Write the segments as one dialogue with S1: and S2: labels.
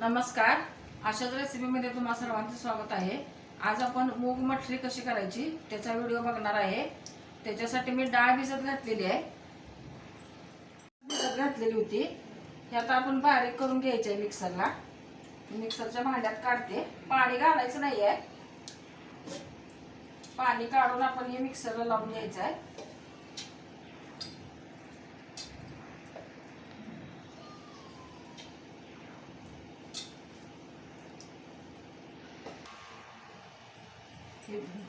S1: नमस्कार. अशाच रेसिपीमध्ये तुम्हा सर्वांचं स्वागत आहे. आज आपण मूग मठरी कशी करायची त्याचा व्हिडिओ बघणार आहे. त्याच्यासाठी मी डाळ भिजत घातलेली आहे. भिजत घातलेली होती. हे आता आपण बारीक करून घ्यायची आहे मिक्सरला. मिक्सरच्या भांड्यात काढते. पाणी घालायचं नाही आहे पाणी काढून आपण हे मिक्सरला लावून घ्यायचं आहे.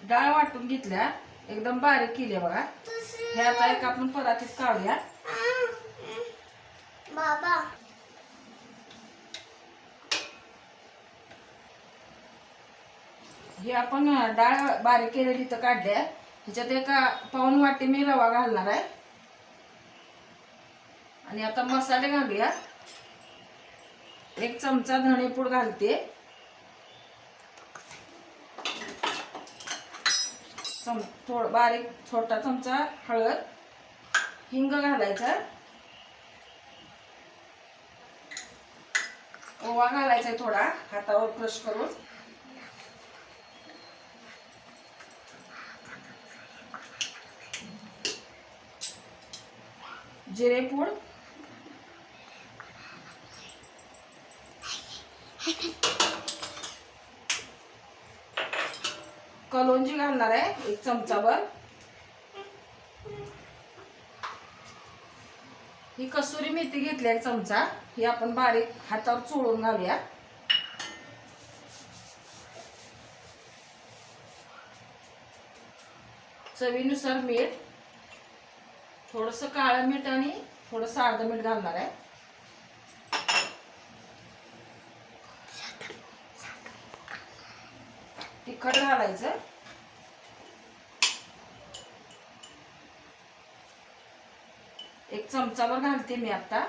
S1: डाळ वाटून घेतल्या. एकदम बारीक केली बघा. हे आता एक आपण परातीत काढूया.
S2: बाबा.
S1: हे आपण डाळ बारीक केलेली तर काढल्या ह्याच्यात एका पाऊन वाटी मी रवा घालणार आहे. आणि आता मसाले घालूया. एक चमचा धणेपूड घालते. चम थोड बारीक छोटा चमचा हळद हिंग घालायचा. ओवा घालायचा थोडा हातावर क्रश करून. जिरेपूड. कलोंजी घालणार आहे? एक चमचाभर. ही कसुरी मेथी घेतली एक चमचा. ही आपण बारीक हातावर चोळून घालूया. चवीनुसार मीठ थोडस काळं मीठ आणि थोडस अर्ध मीठ घालणार आहे. तिखट घालायचं. एक चमचावर घालते मी आता.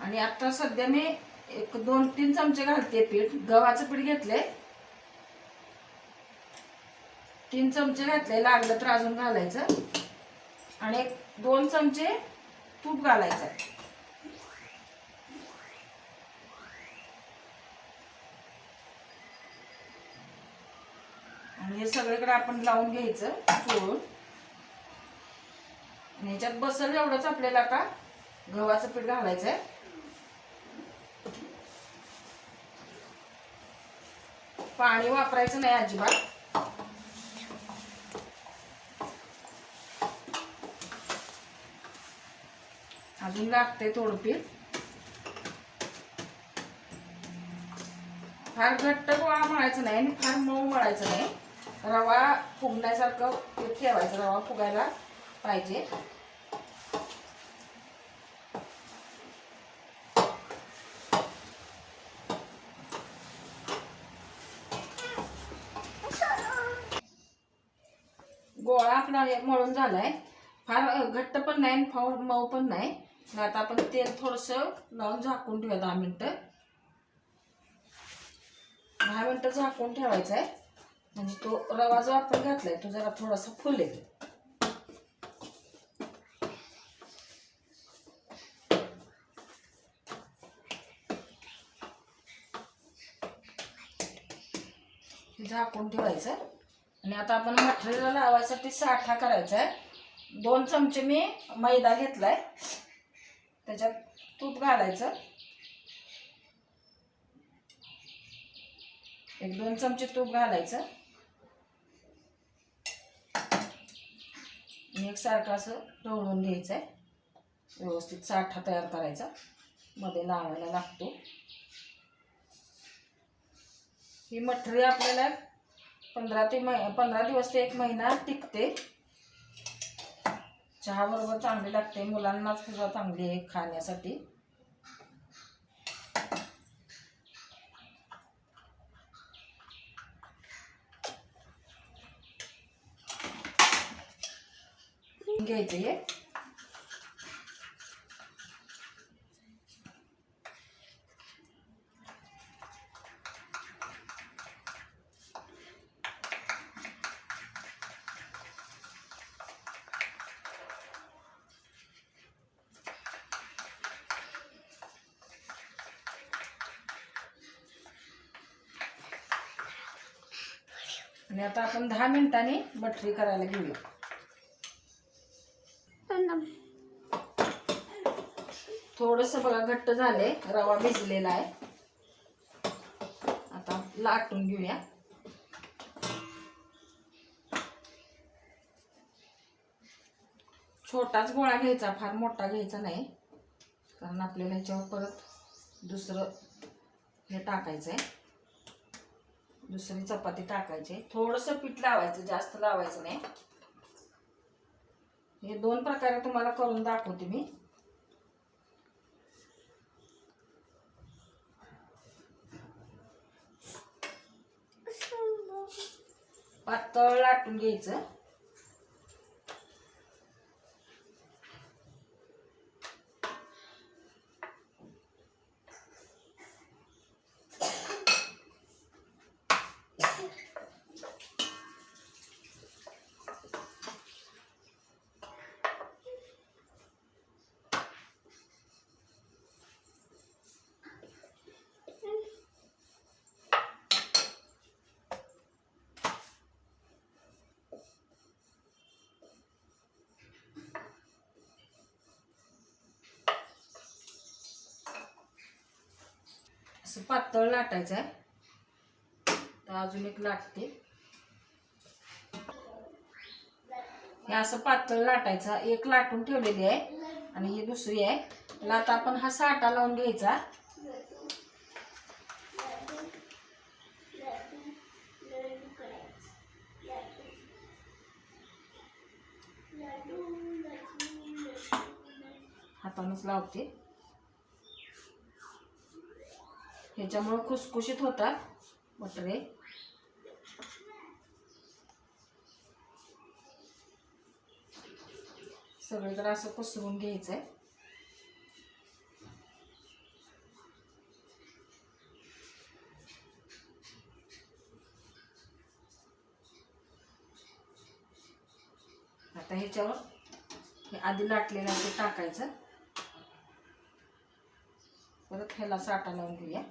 S1: आणि आता सध्या मी एक दोन तीन चमचे घालते पीठ. गव्हाचं पीठ घेतलंय. तीन चमचे घातले लागलं तर अजून घालायचं. आणि एक दोन चमचे तूप घालायचं हे सगळीकडे आपण लावून घ्यायचं चोळून. आणि ह्याच्यात बसल एवढंच आपल्याला का गव्हाचं पीठ घालायचं आहे पाणी वापरायचं नाही अजिबात. अजून लागते थोडं पीठ. फार घट्ट गोळा मळायचं नाही आणि फार मऊ मळायचं नाही. रवा फुगण्यासारखं ठेवायचं रवा फुगायला पाहिजे. गोळा आपला मळून झालाय. फार घट्ट पण नाही फार मऊ पण नाही. आता आपण तेल थोडस लावून झाकून ठेवूया दहा मिनटं. दहा मिनिटं झाकून ठेवायचं आहे म्हणजे तो रवा जो आपण घातलाय तो जरा थोडासा फुलेल झाकून ठेवायचं आणि आता आपण मटेरियल लावायसाठी साठा करायचा आहे दोन चमचे मी मैदा घेतलाय. त्याच्यात तूप घालायचं. एक दोन चमचे तूप घालायचं. आणि एकसारखं असं ढवळून घ्यायचं आहे व्यवस्थित साठा तयार करायचा. मध्ये लावायला लागतो. ही मठरी आपल्याला पंधरा ते मै पंधरा दिवस ते एक महिना टिकते. चहाबरोबर चांगली लागते. मुलांनाच सुद्धा चांगली आहे खाण्यासाठी. घ्यायचं आणि आता आपण दहा मिनिटांनी बटरी करायला घेऊया. थोडस बघा घट्ट झालंय. रवा भिजलेला आहे. आता लाटून घेऊया. छोटाच गोळा घ्यायचा फार मोठा घ्यायचा नाही. कारण आपल्याला ह्याच्यावर परत दुसरं हे टाकायचं आहे दुसरी चपाती टाकायची. थोडंसं पीठ लावायचं जास्त लावायचं नाही. हे दोन प्रकारे तुम्हाला करून दाखवते मी. पातळ लाटून घ्यायचं. असं पातळ लाटायचं आहे. तर अजून एक लाटते. हे असं पातळ लाटायचं. एक लाटून ठेवलेली आहे आणि ही दुसरी आहे. त्याला आता आपण हा साठा लावून घ्यायचा. हातानच लावते. ह्याच्यामुळं खुसखुशीत होतात बटरे. सगळीकडे असं पसरून घ्यायचंय. आता ह्याच्यावर हे आधी लाटलेलं आहे ते टाकायचं. परत ह्याला साठा लावून घेऊया.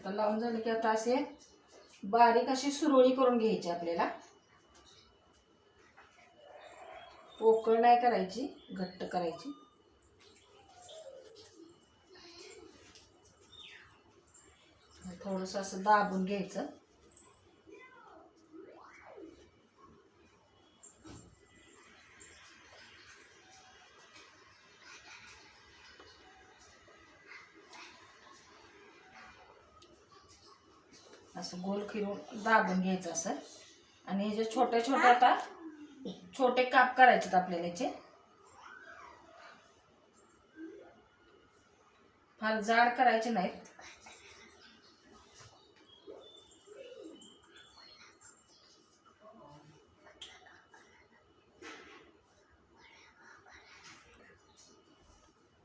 S1: आता लावून झालं की आता असे बारीक अशी सुरळी करून घ्यायची आपल्याला. पोकळ नाही करायची घट्ट करायची. थोडंसं असं दाबून घ्यायचं. असं गोल फिरून दाबून घ्यायचं असं. आणि हे जे छोटे छोटे आता छोटे काप करायचे आपल्याला याचे. फार जाड करायचे नाहीत.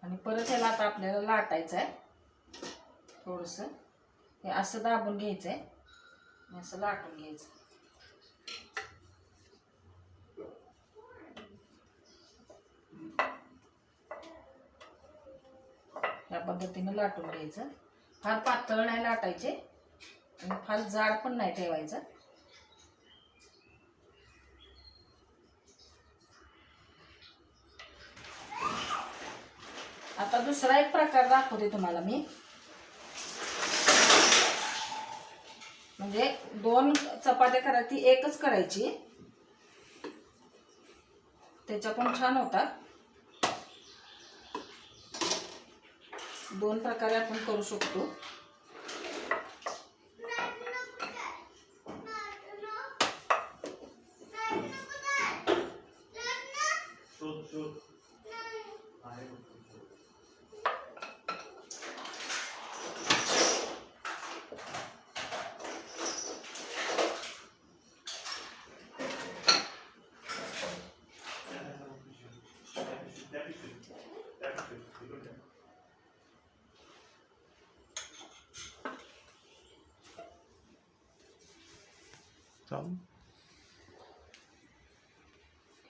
S1: आणि परत ह्याला आता आपल्याला लाटायचं आहे थोडंसं. हे असं दाबून घ्यायचं आहे असं लाटून घ्यायचं या पद्धतीनं लाटून घ्यायचं. फार पातळ नाही लाटायचे आणि फार जाड पण नाही ठेवायचं. आता दुसरा एक प्रकार दाखवते तुम्हाला मी. म्हणजे दोन चपात्या करायची एकच करायची. त्याच्या पण छान होतात. दोन प्रकारे आपण करू शकतो.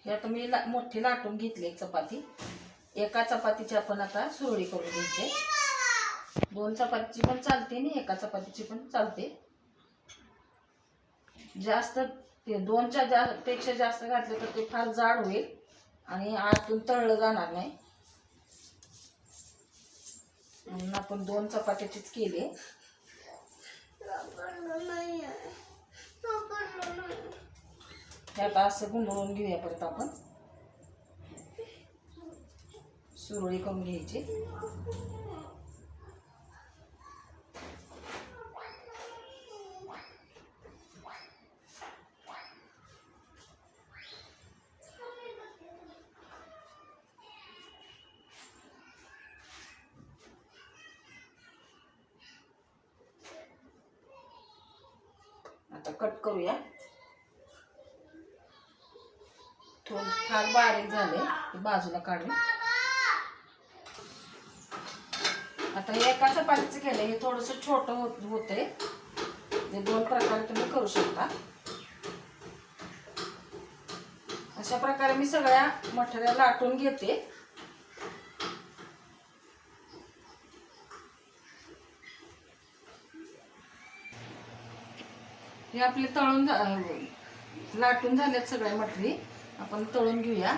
S1: हे आता मी ला, मोठी लाटून घेतली एक चपाती. एका चपातीची आपण आता सुरळी करून घ्यायचे. दोन चपातीची पण चालते आणि एका चपातीची पण चालते. जास्त ते दोनच्या जा पेक्षा जास्त घातलं तर ते फार जाड होईल. आणि आतून तळलं जाणार नाही. म्हणून आपण दोन चपात्याचीच केले. हे आता असं गुंडळून घेऊया परत आपण. सुरळी करून घ्यायची. कट करूया. थोडं फार बारीक झाले बाजूला काढून. आता हे एका चपातीचं केलं हे थोडंसं छोटं होत होतंय. हे दोन प्रकारे तुम्ही करू शकता. अशा प्रकारे मी सगळ्या मटेरियल लाटून घेते. हे आपले तळून लाटून झालेत सगळे मटरी. आपण तळून घेऊया.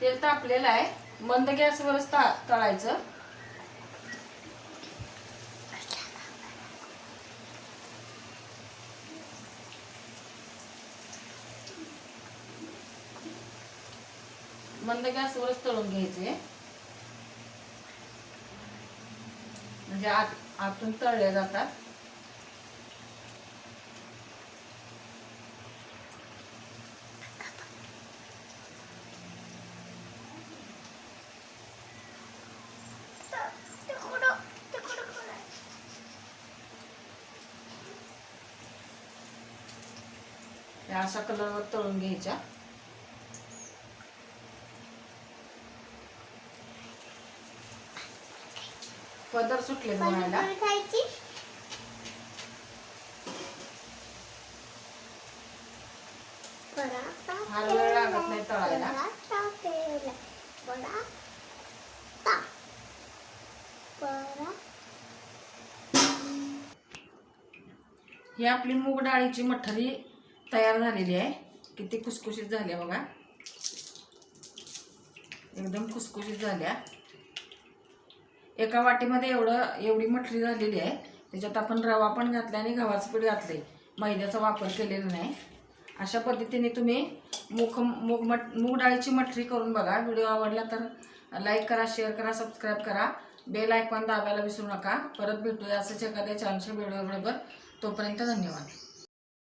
S1: तेल तापलेलं आहे. मंद गॅसवरच ता तळायचं. मंद गॅसवरच तळून घ्यायचे. म्हणजे आत आतून तळले जातात या अशा कलरवर तळून घ्यायच्या पदर सुटले बनायला फार वेळ लागत नाही तळायला. ही आपली मूग डाळीची मठरी तयार झालेली आहे. किती खुसखुशीत झाल्या बघा. एकदम खुसखुशीत झाल्या एका वाटीमध्ये एवढं एवढी मठरी झालेली आहे. त्याच्यात आपण रवा पण घातला आणि गव्हाचं पीठ घातले मैद्याचा वापर केलेला नाही. अशा पद्धतीने तुम्ही मूग मूग मट मूग डाळीची मठरी करून बघा. व्हिडिओ आवडला तर लाईक करा शेअर करा सबस्क्राईब करा. बेल आयकॉन दाबायला विसरू नका. परत भेटूया असंच एखाद्या छानशा व्हिडिओ तोपर्यंत धन्यवाद.